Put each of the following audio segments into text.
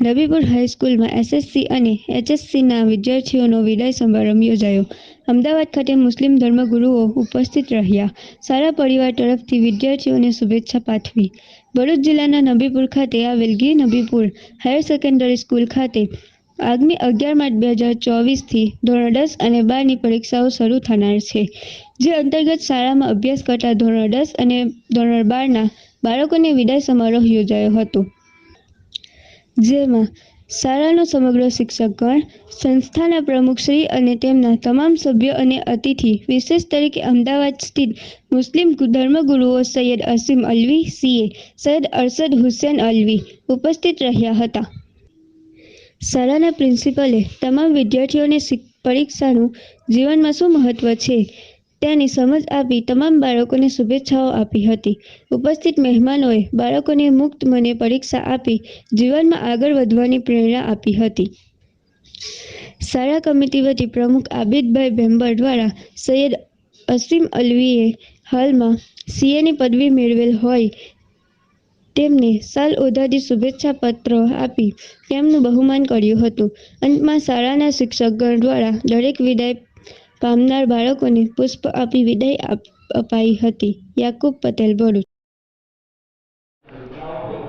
Nabipur હાઈસ્કૂલમાં SSC અને એચએસસીના વિદ્યાર્થીઓનો વિદાય સમારંભ યોજાયો. અમદાવાદ ખાતે મુસ્લિમ ધર્મગુરુઓ ઉપસ્થિત રહ્યા. સારા પરિવાર તરફથી વિદ્યાર્થીઓને શુભેચ્છા પાઠવી. ભરૂચ જિલ્લાના નબીપુર ખાતે આવેલ Gir Nabipur higher secondary school ખાતે આગામી અગિયાર માર્ચ બે હજાર ચોવીસથી ધોરણ દસ અને બારની પરીક્ષાઓ શરૂ થનાર છે, જે અંતર્ગત શાળામાં અભ્યાસ કરતા ધોરણ દસ અને ધોરણ બારના બાળકોને વિદાય સમારોહ યોજાયો હતો. જેમાં શાળાનો સમગ્ર શિક્ષકગણ, સંસ્થાના પ્રમુખશ્રી અને તેમના તમામ સભ્યો અને અતિથિ, વિશેષ તરીકે અમદાવાદ સ્થિત મુસ્લિમ ધર્મગુરુઓ સૈયદ અસીમ અલવી સીએ, સૈયદ અરશદ હુસેન અલવી ઉપસ્થિત રહ્યા હતા. શાળાના પ્રિન્સિપલે તમામ વિદ્યાર્થીઓને પરીક્ષાનું જીવનમાં શું મહત્વ છે? તેની સમજ આપી તમામ બાળકોને શુભેચ્છાઓ આપી હતી. ઉપસ્થિત મહેમાનોએ બાળકોને મુક્ત મને પરીક્ષા આપી, જીવનમાં આગળ વધવાની પ્રેરણા આપી હતી. શાળા કમિટી વતી પ્રમુખ આબિદભાઈ ભેમ્બર દ્વારા સૈયદ અસીમ અલવીએ હાલમાં સીએની પદવી મેળવેલ હોય તેમને સાલ ઓધાથી શુભેચ્છા પત્ર આપી તેમનું બહુમાન કર્યું હતું. અંતમાં શાળાના શિક્ષકગણ દ્વારા દરેક વિદાય પામનાર બાળકોને પુષ્પ આપી વિદાય અપાઈ હતી. યાકુબ પટેલ ભરૂચ.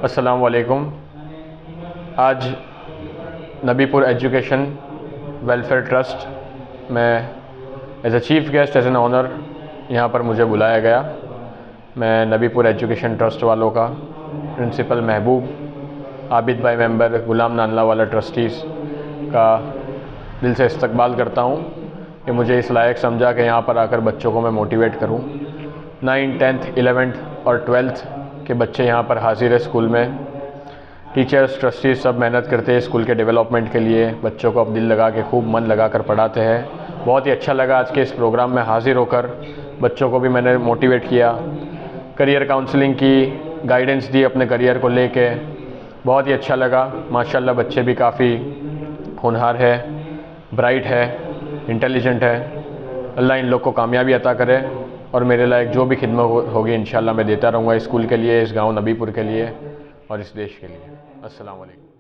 السلام علیکم آج نبی پور ایجوکیشن ویلفیئر ٹرسٹ میں ایز اے چیف گیسٹ ایز این آنر یہاں پر مجھے بلایا گیا میں نبی پور ایجوکیشن ٹرسٹ والوں کا پرنسپل محبوب عابد بھائی ممبر غلام نانلہ والا ٹرسٹیز کا دل سے استقبال کرتا ہوں کہ مجھے اس لائق سمجھا کہ یہاں پر آ کر بچوں کو میں موٹیویٹ کروں۔ نائن ٹینتھ، الیونتھ اور ٹویلتھ کے بچے یہاں پر حاضر ہے اسکول میں۔ ٹیچرس ٹرسٹیز سب محنت کرتے ہیں اسکول کے ڈیولپمنٹ کے لیے۔ بچوں کو اب دل لگا کے خوب من لگا کر پڑھاتے ہیں۔ بہت ہی اچھا لگا آج کے اس پروگرام میں حاضر ہو کر۔ بچوں کو بھی میں نے موٹیویٹ کیا۔ کریئر کاؤنسلنگ کی گائیڈنس دی اپنے کریئر کو لے کے۔ بہت ہی اچھا لگا۔ ماشاءاللہ بچے بھی کافی ہونہار ہے برائٹ ہے انٹیلیجنٹ ہے، اللہ ان لوگ کو کامیابی عطا کرے اور میرے لائق جو بھی خدمت ہوگی انشاءاللہ میں دیتا رہوں گا اسکول کے لیے، اس گاؤں نبی پور کے لیے اور اس دیش کے لیے۔ السلام علیکم۔